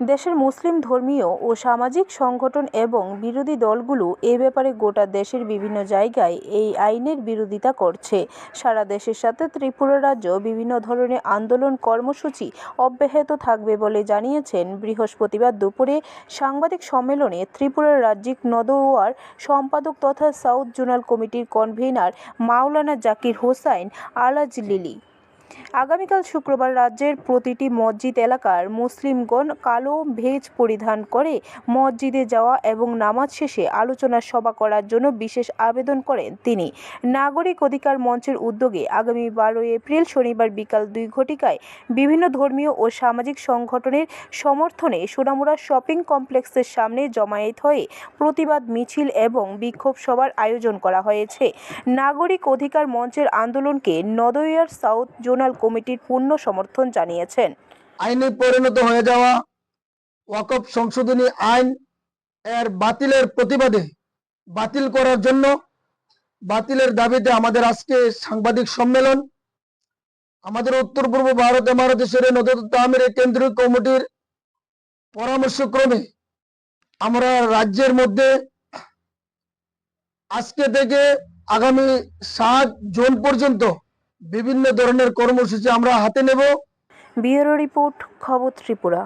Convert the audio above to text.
দেশের মুসলিম ধর্মীয় ও সামাজিক সংগঠন এবং বিরোধী দলগুলো এ ব্যাপারে গোটা দেশের বিভিন্ন জায়গায় এই আইনের বিরোধিতা করছে। সারা দেশের সাথে ত্রিপুরা রাজ্য বিভিন্ন ধরনের আন্দোলন কর্মসূচি অব্যাহত থাকবে বলে জানিয়েছেন বৃহস্পতিবার দুপুরে সাংবাদিক সম্মেলনে ত্রিপুরার রাজ্যিক নদওয়ার সম্পাদক তথা সাউথ জোনাল কমিটির কনভেনার মাওলানা জাকির হোসাইন আলাজ লিলি। আগামীকাল শুক্রবার রাজ্যের প্রতিটি মসজিদ এলাকার মুসলিমগণ কালো ভেজ পরিধান করে মসজিদে যাওয়া এবং নামাজ শেষে আলোচনা সভা করার জন্য বিশেষ আবেদন করেন তিনি। নাগরিক অধিকার মঞ্চের উদ্যোগে আগামী বারোই এপ্রিল শনিবার বিকাল দুই ঘটিকায় বিভিন্ন ধর্মীয় ও সামাজিক সংগঠনের সমর্থনে সোনামুড়া শপিং কমপ্লেক্সের সামনে জমায়েত হয়ে প্রতিবাদ, মিছিল এবং বিক্ষোভ সভার আয়োজন করা হয়েছে। নাগরিক অধিকার মঞ্চের আন্দোলনকে নদইয়ার সাউথ জোনাল কমিটির পূর্ণ সমর্থন জানিয়েছেন। আইনে পরিণত হয়ে যাওয়া ওয়াকফ সংশোধনী আইন এর বাতিলের প্রতিবাদে বাতিল করার জন্য বাতিলের দাবিতে আমাদের আজকে সাংবাদিক সম্মেলন। আমাদের উত্তর পূর্ব ভারত এমারতেশ্বর নদত আমির কেন্দ্রীয় কমিটির পরামর্শক্রমে আমরা রাজ্যের মধ্যে আজকে থেকে আগামী সাত জুন পর্যন্ত বিভিন্ন ধরনের কর্মসূচি আমরা হাতে নেব। ব্যুরো রিপোর্ট খবর ত্রিপুরা।